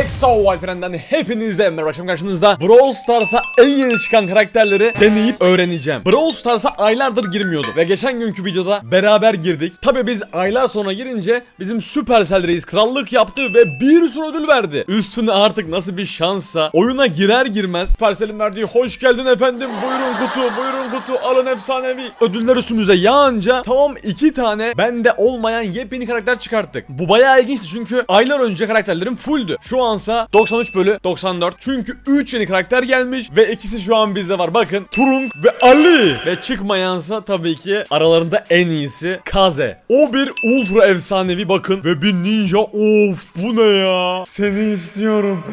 Exo Alperen'den hepinize merhaba. Akşam karşınızda Brawl Stars'a en yeni çıkan karakterleri deneyip öğreneceğim. Brawl Stars'a aylardır girmiyordum ve geçen günkü videoda beraber girdik. Tabi biz aylar sonra girince bizim Supercell reis krallık yaptı ve bir sürü ödül verdi. Üstüne artık nasıl bir şansa oyuna girer girmez Supercell'in verdiği hoş geldin efendim buyurun kutu buyurun kutu alın efsanevi ödüller üstümüze yağınca tam iki tane bende olmayan yepyeni karakter çıkarttık. Bu bayağı ilginçti çünkü aylar önce karakterlerim fulldü. Şu ansa 93 bölü 94 çünkü 3 yeni karakter gelmiş ve ikisi şu an bizde var bakın Turung ve Ali Ve çıkmayansa tabii ki aralarında en iyisi Kaze O bir ultra efsanevi bakın ve bir ninja of bu ne ya Seni istiyorum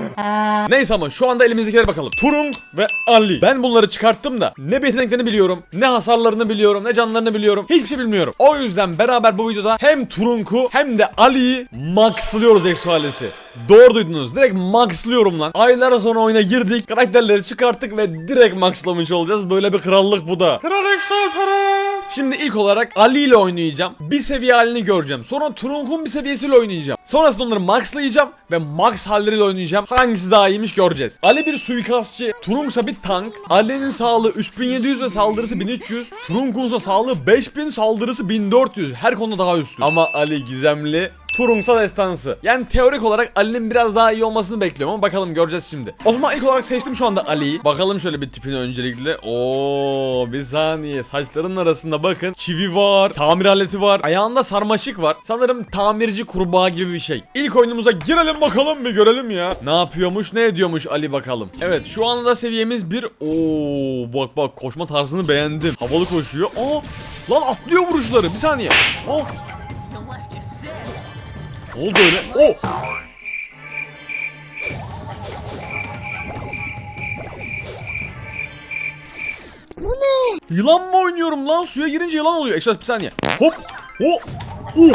Neyse ama şu anda elimizdekilere bakalım. Turung ve Ali. Ben bunları çıkarttım da ne yeteneklerini biliyorum, ne hasarlarını biliyorum, ne canlarını biliyorum. Hiçbir şey bilmiyorum. O yüzden beraber bu videoda hem Turung'u hem de Ali'yi maxlıyoruz Exoalesi. Doğru duydunuz. Direkt maxlıyorum lan. Aylar sonra oyuna girdik. Karakterleri çıkarttık ve direkt maxlamış olacağız. Böyle bir krallık bu da. Kral Exalperen. Şimdi ilk olarak Ali ile oynayacağım. Bir seviye halini göreceğim. Sonra Turung'un bir seviyesiyle oynayacağım. Sonrasında onları maxlayacağım ve max halleriyle oynayacağım. Hangisi daha iyiymiş göreceğiz. Ali bir suikastçı, Turung ise bir tank. Ali'nin sağlığı 3700 ve saldırısı 1300. Turung'un ise sağlığı 5000, saldırısı 1400. Her konuda daha üstün. Ama Ali gizemli, Turungsa destansı. Yani teorik olarak Ali'nin biraz daha iyi olmasını bekliyorum ama bakalım göreceğiz şimdi. O zaman ilk olarak seçtim şu anda Ali'yi. Bakalım şöyle bir tipine öncelikle. Oo bir saniye. Saçlarının arasında bakın. Çivi var. Tamir aleti var. Ayağında sarmaşık var. Sanırım tamirci kurbağa gibi bir şey. İlk oyunumuza girelim bakalım bir görelim ya. Ne yapıyormuş ne ediyormuş Ali bakalım. Evet şu anda seviyemiz bir. Oo bak bak koşma tarzını beğendim. Havalı koşuyor. Aa lan atlıyor vuruşları. Bir saniye. Aa oldu öyle? Oh! Bu ne? Yılan mı oynuyorum lan? Suya girince yılan oluyor. Ekstra bir saniye. Hop! Oh! Oh!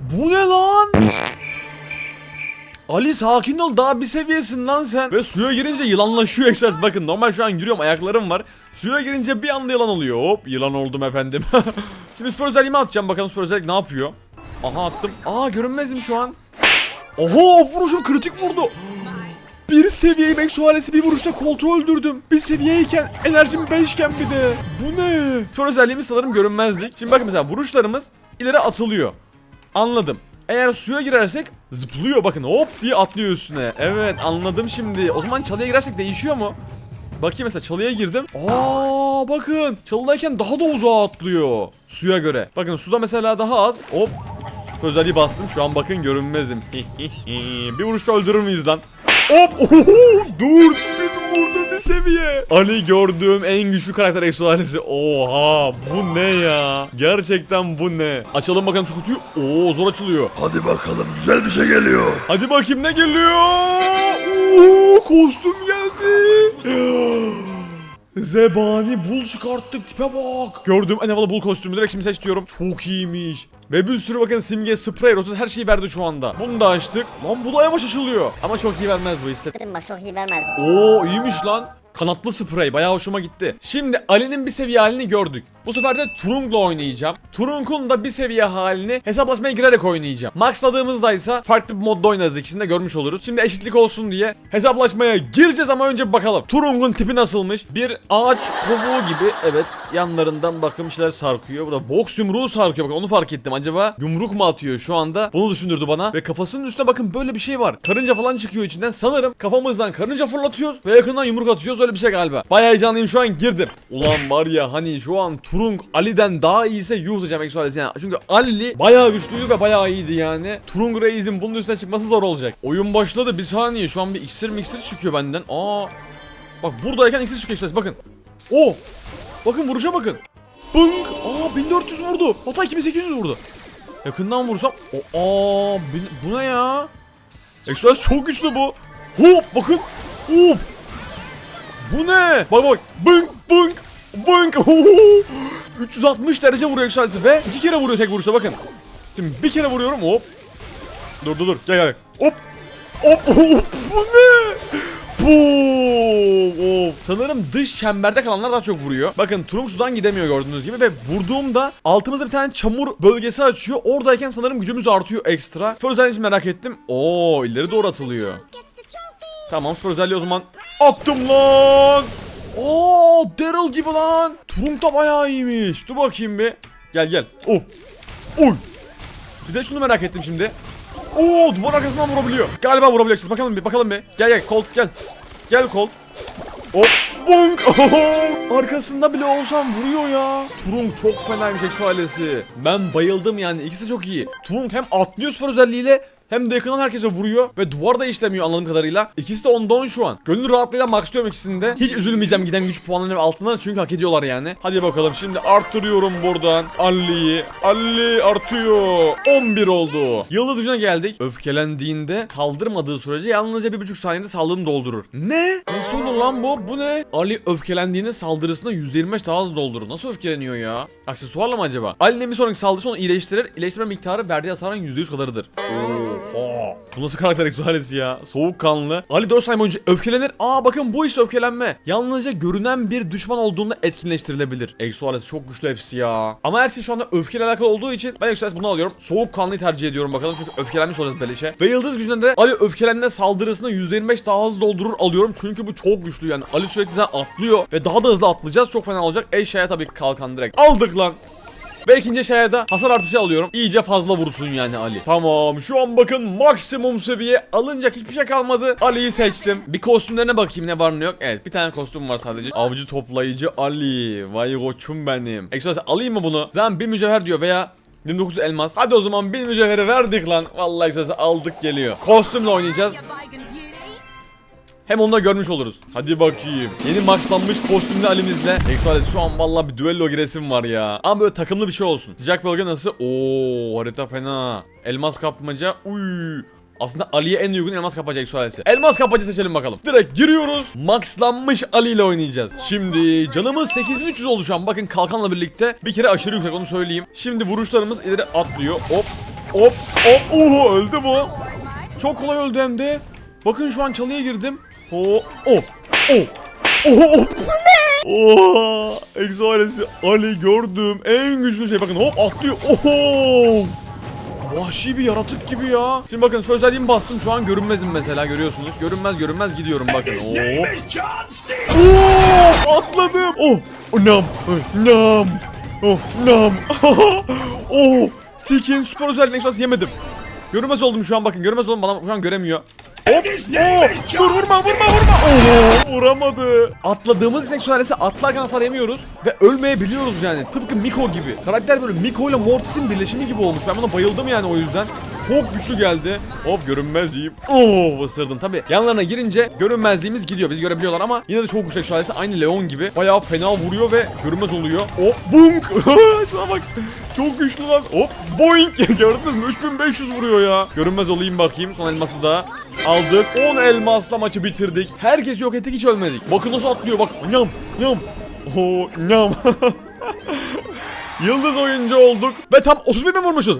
Bu ne lan? Ali sakin ol daha bir seviyesin lan sen. Ve suya girince yılanlaşıyor Express. Bakın normal şu an giriyorum ayaklarım var. Suya girince bir anda yılan oluyor. Hop yılan oldum efendim. Şimdi süper özelliğimi atacağım bakalım süper özellik ne yapıyor. Aha attım. Aa görünmezim şu an. Oho vuruşum kritik vurdu. Bir seviyeyi Meksualesi bir vuruşta koltuğu öldürdüm. Bir seviyeyken enerjim 5 iken bir de. Bu ne? Süper özelliğimiz sanırım görünmezlik. Şimdi bakın mesela vuruşlarımız ileri atılıyor. Anladım. Eğer suya girersek zıplıyor bakın hop diye atlıyor üstüne. Evet anladım şimdi. O zaman çalıya girersek değişiyor mu? Bakayım mesela çalıya girdim. Aa bakın çalıdayken daha da uzağa atlıyor. Suya göre. Bakın suda mesela daha az. Hop. Özelliği bastım. Şu an bakın görünmezim. bir vuruşta öldürür müyüz lan? Hop! Oho! Dur! Beni vurdu bir seviye. Ali gördüğüm en güçlü karakter Exoalesi. Oha! Bu ne ya? Gerçekten bu ne? Açalım bakalım şu kutuyu. Oo zor açılıyor. Hadi bakalım güzel bir şey geliyor. Hadi bakayım ne geliyor? Oo, kostüm geldi. Zebani bul çıkarttık tipe bak. Gördüğüm en havalı bul kostümü direkt şimdi seç diyorum. Çok iyiymiş. Ve bir sürü bakın simge, sprey, rozet her şeyi verdi şu anda. Bunu da açtık. Lan bu da yavaş açılıyor. Ama çok iyi vermez bu hisset. Bak çok iyi vermez. Oo iyiymiş lan. Kanatlı sprey bayağı hoşuma gitti. Şimdi Ali'nin bir seviye halini gördük. Bu sefer de Turung'la oynayacağım. Turung'un da bir seviye halini hesaplaşmaya girerek oynayacağım. Maxladığımızda ise farklı bir modda oynarız ikisini de görmüş oluruz. Şimdi eşitlik olsun diye hesaplaşmaya gireceğiz ama önce bakalım. Turung'un tipi nasılmış? Bir ağaç kovuğu gibi evet yanlarından bakın şeyler sarkıyor. Burada boks yumruğu sarkıyor bakın onu fark ettim. Acaba yumruk mu atıyor şu anda? Bunu düşündürdü bana. Ve kafasının üstüne bakın böyle bir şey var. Karınca falan çıkıyor içinden. Sanırım kafamızdan karınca fırlatıyoruz ve yakından yumruk atıyoruz öyle bir şey galiba. Bayağı heyecanlıyım şu an girdim. Ulan var ya hani şu an Turung Ali'den daha iyiyse yuh diyeceğim Exoales yani. Çünkü Ali bayağı güçlüydü ve bayağı iyiydi yani. Turung Reis'in bunun üstüne çıkması zor olacak. Oyun başladı bir saniye şu an bir iksir miksir çıkıyor benden. Aa. Bak buradayken iksir çıkıyor Exoales bakın. Oo. Bakın vuruşa bakın. Bınk. Aa 1400 vurdu. Hatta 2800 vurdu. Yakından vursam. Aa bu ne ya? Express çok güçlü bu. Hop bakın. Hop. Bu ne? Bak bak. Bınk bınk. Bınk. 360 derece vuruyor Express ve iki kere vuruyor tek vuruşta bakın. Şimdi bir kere vuruyorum hop. Dur dur dur. Gel gel. Hop. Hop. Bu ne? Boom! Of. Sanırım dış çemberde kalanlar daha çok vuruyor. Bakın Trunk sudan gidemiyor gördüğünüz gibi ve vurduğumda altımızda bir tane çamur bölgesi açıyor. Oradayken sanırım gücümüz artıyor ekstra. Spor merak ettim. Oo ileri doğru atılıyor. Tamam spor o zaman attım lan. Oo Daryl gibi lan. Trunk da bayağı iyiymiş. Dur bakayım bir. Gel gel. Of. Oy. Bir de şunu merak ettim şimdi. Oo duvar arkasından vurabiliyor. Galiba vurabileceksiniz. Bakalım bir bakalım bir. Gel gel Colt gel. Gel Colt. Hop. Oho. Arkasında bile olsam vuruyor ya. Turung çok fena bir seksu ailesi. Ben bayıldım yani. İkisi de çok iyi. Turung hem atlıyor spor özelliğiyle hem de yakından herkese vuruyor ve duvar da işlemiyor anladığım kadarıyla. İkisi de ondan şu an. Gönül rahatlığıyla maxlıyorum ikisini de. Hiç üzülmeyeceğim giden güç puanlarının altından çünkü hak ediyorlar yani. Hadi bakalım şimdi arttırıyorum buradan. Ali'yi. Ali artıyor. 11 oldu. Yıldız gücüne geldik. Öfkelendiğinde saldırmadığı sürece yalnızca bir buçuk saniyede saldırını doldurur. Ne? Nasıl olur lan bu? Bu ne? Ali öfkelendiğinde saldırısını %25 daha hızlı doldurur. Nasıl öfkeleniyor ya? Aksesuarla mı acaba? Ali'nin bir sonraki saldırısı onu iyileştirir. İyileştirme miktarı verdiği hasarın %100 kadarıdır. Oha. Bu nasıl karakter eksualesi ya? Soğukkanlı. Ali 4 saniye boyunca öfkelenir. Aa bakın bu işte öfkelenme. Yalnızca görünen bir düşman olduğunda etkinleştirilebilir. Eksualesi çok güçlü hepsi ya. Ama her şey şu anda öfkeyle alakalı olduğu için ben eksualesi bunu alıyorum. Soğukkanlıyı tercih ediyorum bakalım çünkü öfkelenmiş olacağız beleşe. Ve yıldız gücünde de Ali öfkelenme saldırısını %25 daha hızlı doldurur alıyorum. Çünkü bu çok güçlü yani. Ali sürekli zaten atlıyor ve daha da hızlı atlayacağız. Çok fena olacak. Eşyaya tabii kalkan direkt. Aldık lan. Ve ikinci şeye de hasar artışı alıyorum. İyice fazla vursun yani Ali. Tamam şu an bakın maksimum seviye alınacak hiçbir şey kalmadı. Ali'yi seçtim. Bir kostümlerine bakayım ne var ne yok. Evet bir tane kostüm var sadece. Avcı toplayıcı Ali. Vay koçum benim. Ekstra alayım mı bunu? Zaten bir mücevher diyor veya 29 elmas. Hadi o zaman bir mücevheri verdik lan. Vallahi ekstra aldık geliyor. Kostümle oynayacağız. Hem onu da görmüş oluruz. Hadi bakayım. Yeni maxlanmış kostümlü halimizle. Exoales şu an vallahi bir düello giresim var ya. Ama böyle takımlı bir şey olsun. Sıcak bölge nasıl? Oo harita fena. Elmas kapmaca. Uy. Aslında Ali'ye en uygun elmas kapmaca Exoales'i. Elmas kapmaca seçelim bakalım. Direkt giriyoruz. Maxlanmış Ali ile oynayacağız. Şimdi canımız 8300 oldu şu an. Bakın kalkanla birlikte bir kere aşırı yüksek onu söyleyeyim. Şimdi vuruşlarımız ileri atlıyor. Hop. Hop. Hop. Oho öldü bu. Çok kolay öldü hem de. Bakın şu an çalıya girdim. Ho, oh, oh, oh, oh. Exoalesi Ali gördüm en güçlü şey bakın hop atlıyor. Oho. Vahşi bir yaratık gibi ya. Şimdi bakın söz özelliğimi bastım şu an görünmezim mesela görüyorsunuz. Görünmez görünmez gidiyorum bakın. Oo. Oo, atladım. Oh, oh, nam, oh, nam, oh, nam. oh, Tikin süper özelliğini yemedim. Görünmez oldum şu an bakın. Görünmez oldum bana şu an göremiyor. İs dur vurma vurma vurma. Oo, vuramadı. Atladığımız seksüalesi atlarken hasar yemiyoruz ve ölmeyebiliyoruz yani. Tıpkı Miko gibi. Karakter böyle Miko ile Mortis'in birleşimi gibi olmuş. Ben buna bayıldım yani o yüzden. Çok güçlü geldi. Hop görünmezliğim. Oo ısırdım tabi. Yanlarına girince görünmezliğimiz gidiyor. Bizi görebiliyorlar ama yine de çok güçlü seksüalesi. Aynı Leon gibi. Bayağı fena vuruyor ve görünmez oluyor. Hop bunk. Şuna bak. Çok güçlü lan. Hop boink. Gördünüz mü? 3500 vuruyor ya. Görünmez olayım bakayım. Son elması da aldık. 10 elmasla maçı bitirdik. Herkes yok ettik hiç ölmedik. Bakın nasıl atlıyor bak. Nyam nyam. Oo nyam. Yıldız oyuncu olduk ve tam 31 bin vurmuşuz.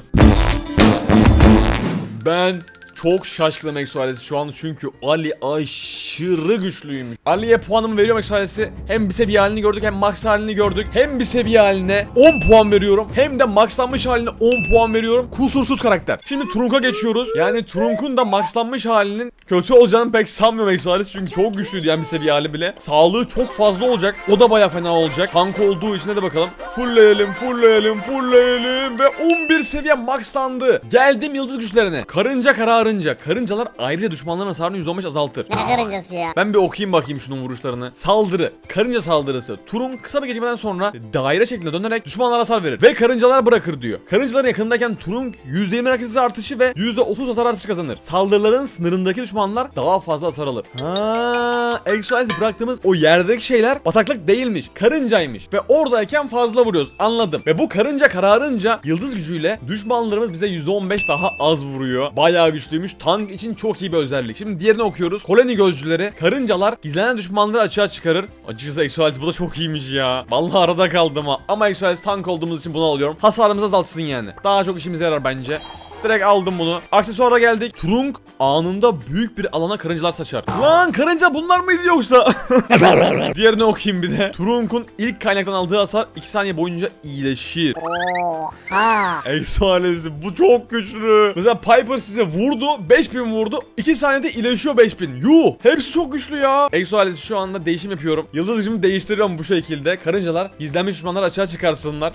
Ben çok şaşkınım Exoalesi şu an çünkü Ali aşırı güçlüymüş. Ali'ye puanımı veriyorum Exoalesi. Hem bir seviye halini gördük hem max halini gördük. Hem bir seviye haline 10 puan veriyorum. Hem de maxlanmış haline 10 puan veriyorum. Kusursuz karakter. Şimdi Trunk'a geçiyoruz. Yani Trunk'un da maxlanmış halinin kötü olacağını pek sanmıyorum Exoalesi. Çünkü çok güçlüydü yani bir seviye hali bile. Sağlığı çok fazla olacak. O da baya fena olacak. Tank olduğu için de bakalım. Fullleyelim, fullleyelim, fullleyelim ve 11 seviye maxlandı. Geldim yıldız güçlerine. Karınca kararınca. Karıncalar ayrıca düşmanların hasarını %15 azaltır. Ne karıncası ya? Ben bir okuyayım bakayım şunun vuruşlarını. Saldırı. Karınca saldırısı. Turun kısa bir gecikmeden sonra daire şeklinde dönerek düşmanlara hasar verir. Ve karıncalar bırakır diyor. Karıncaların yakındayken Turun %20 hareket artışı ve %30 hasar artışı kazanır. Saldırıların sınırındaki düşmanlar daha fazla hasar alır. Ha, Exoalesi bıraktığımız o yerdeki şeyler bataklık değilmiş. Karıncaymış. Ve oradayken fazla vuruyoruz. Anladım. Ve bu karınca kararınca yıldız gücüyle düşmanlarımız bize %15 daha az vuruyor. Bayağı güçlüymüş. Tank için çok iyi bir özellik. Şimdi diğerini okuyoruz. Koloni gözcüleri. Karıncalar gizlenen düşmanları açığa çıkarır. Açıkçası Exoalesi bu da çok iyiymiş ya. Vallahi arada kaldım ha. Ama Exoalesi tank olduğumuz için bunu alıyorum. Hasarımız azaltsın yani. Daha çok işimize yarar bence. Direkt aldım bunu. Aksesuara geldik. Trunk anında büyük bir alana karıncalar saçar. Lan karınca bunlar mıydı yoksa? Diğerini okuyayım bir de. Trunk'un ilk kaynaktan aldığı hasar 2 saniye boyunca iyileşir. Oha. Exoalesi bu çok güçlü. Mesela Piper size vurdu 5000 vurdu 2 saniyede iyileşiyor 5000. Yuh hepsi çok güçlü ya. Exoalesi şu anda değişim yapıyorum. Yıldız gücümü değiştiriyorum bu şekilde. Karıncalar gizlenmiş düşmanlar açığa çıkarsınlar.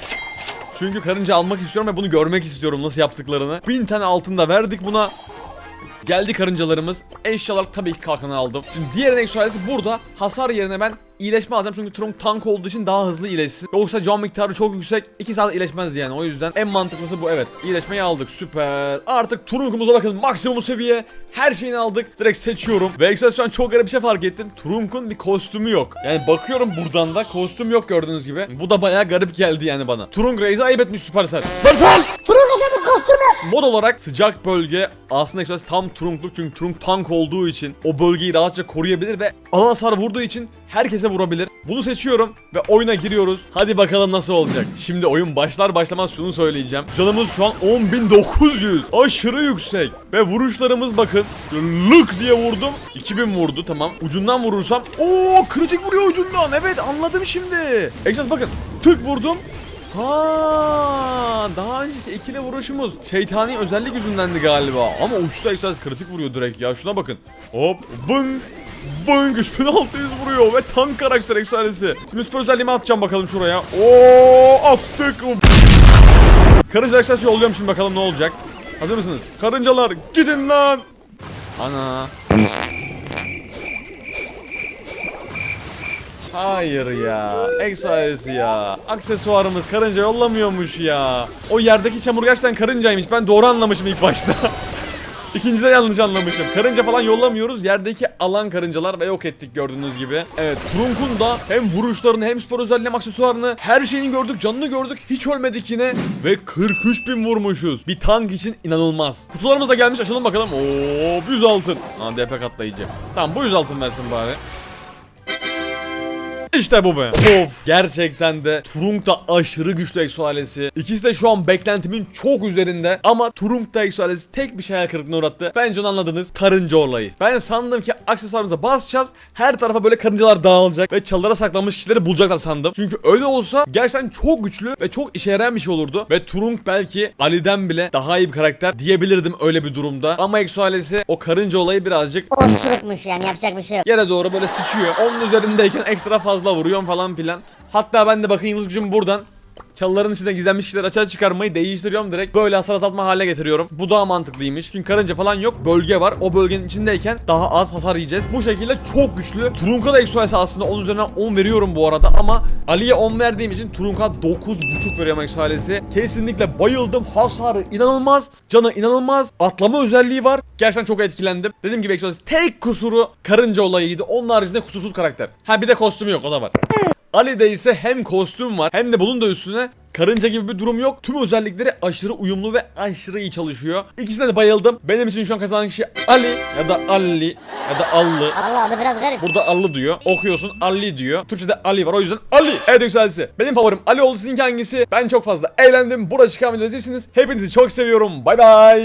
Çünkü karınca almak istiyorum ve bunu görmek istiyorum nasıl yaptıklarını. 1000 tane altın da verdik buna. Geldi karıncalarımız. Eşyalar tabii ki kalkanı aldım. Şimdi diğer eksualesi burada. Hasar yerine ben iyileşme alacağım çünkü Trunk tank olduğu için daha hızlı iyileşsin. Yoksa can miktarı çok yüksek. 2 saat iyileşmez yani. O yüzden en mantıklısı bu evet. İyileşmeyi aldık. Süper. Artık Trunk'umuza bakın. Maksimum seviye. Her şeyini aldık. Direkt seçiyorum. Ve Exoales şu an çok garip bir şey fark ettim. Trunk'un bir kostümü yok. Yani bakıyorum buradan da kostüm yok gördüğünüz gibi. Bu da bayağı garip geldi yani bana. Trunk Reis'e ayıp etmiş Supercell. Supercell! Senin kostümü. Mod olarak sıcak bölge aslında Express tam Trunk'luk çünkü Trunk tank olduğu için o bölgeyi rahatça koruyabilir ve alan hasar vurduğu için herkese vurabilir. Bunu seçiyorum ve oyuna giriyoruz. Hadi bakalım nasıl olacak. Şimdi oyun başlar başlamaz şunu söyleyeceğim. Canımız şu an 10.900. Aşırı yüksek. Ve vuruşlarımız bakın. Lık diye vurdum. 2000 vurdu tamam. Ucundan vurursam. Oo kritik vuruyor ucundan. Evet anladım şimdi. Express bakın. Tık vurdum. Ha, daha önceki ikili vuruşumuz şeytani özellik yüzündendi galiba. Ama uçta ekstaz kritik vuruyor direkt ya. Şuna bakın. Hop, bın, bın 3600 vuruyor ve tank karakter ekstralesi. Şimdi süper özelliğimi atacağım bakalım şuraya. Oo, attık. Karınca ekstralesi yolluyorum şimdi bakalım ne olacak. Hazır mısınız? Karıncalar gidin lan. Ana. Hayır ya. Exoalesi ya. Aksesuarımız karınca yollamıyormuş ya. O yerdeki çamur gerçekten karıncaymış. Ben doğru anlamışım ilk başta. İkincide yanlış anlamışım. Karınca falan yollamıyoruz. Yerdeki alan karıncalar ve yok ettik gördüğünüz gibi. Evet Trunk'un da hem vuruşlarını hem spor özelliğini hem aksesuarını her şeyini gördük. Canını gördük. Hiç ölmedik yine. Ve 43 bin vurmuşuz. Bir tank için inanılmaz. Kutularımız da gelmiş açalım bakalım. Oo 100 altın. Aa DP katlayıcı. Tamam bu 100 altın versin bari. İşte bu be. Of. Gerçekten de Trunk da aşırı güçlü eksualesi. İkisi de şu an beklentimin çok üzerinde. Ama Trunk da eksualesi tek bir şey hayal kırıklığına uğrattı. Bence onu anladınız. Karınca olayı. Ben sandım ki aksesuarımıza basacağız. Her tarafa böyle karıncalar dağılacak. Ve çalılara saklanmış kişileri bulacaklar sandım. Çünkü öyle olsa gerçekten çok güçlü ve çok işe yarayan bir şey olurdu. Ve Trunk belki Ali'den bile daha iyi bir karakter diyebilirdim öyle bir durumda. Ama eksualesi o karınca olayı birazcık Osurukmuş yani yapacak bir şey yok. yere doğru böyle sıçıyor. Onun üzerindeyken ekstra fazla vuruyorum falan filan. Hatta ben de bakın yıldız gücümü buradan çalıların içinde gizlenmiş kişileri açığa çıkarmayı değiştiriyorum direkt böyle hasar azaltma haline getiriyorum. Bu daha mantıklıymış. Çünkü karınca falan yok. Bölge var. O bölgenin içindeyken daha az hasar yiyeceğiz. Bu şekilde çok güçlü. Trunka da Exoalesi aslında 10 üzerinden 10 veriyorum bu arada ama Ali'ye 10 verdiğim için Trunka 9.5 veriyorum Exoalesi. Kesinlikle bayıldım. Hasarı inanılmaz. Canı inanılmaz. Atlama özelliği var. Gerçekten çok etkilendim. Dediğim gibi Exoalesi tek kusuru karınca olayıydı. Onun haricinde kusursuz karakter. Ha bir de kostümü yok o da var. Ali'de ise hem kostüm var hem de bunun da üstüne karınca gibi bir durum yok. Tüm özellikleri aşırı uyumlu ve aşırı iyi çalışıyor. İkisine de bayıldım. Benim için şu an kazanan kişi Ali ya da Ali ya da Allı. Allah adı biraz garip. Burada Allı diyor. Okuyorsun Ali diyor. Türkçe'de Ali var. O yüzden Ali. Evet yükselsi. Benim favorim Ali oldu. Sizinki hangisi? Ben çok fazla eğlendim. Burada çıkan videoları. Hepinizi çok seviyorum. Bay bay.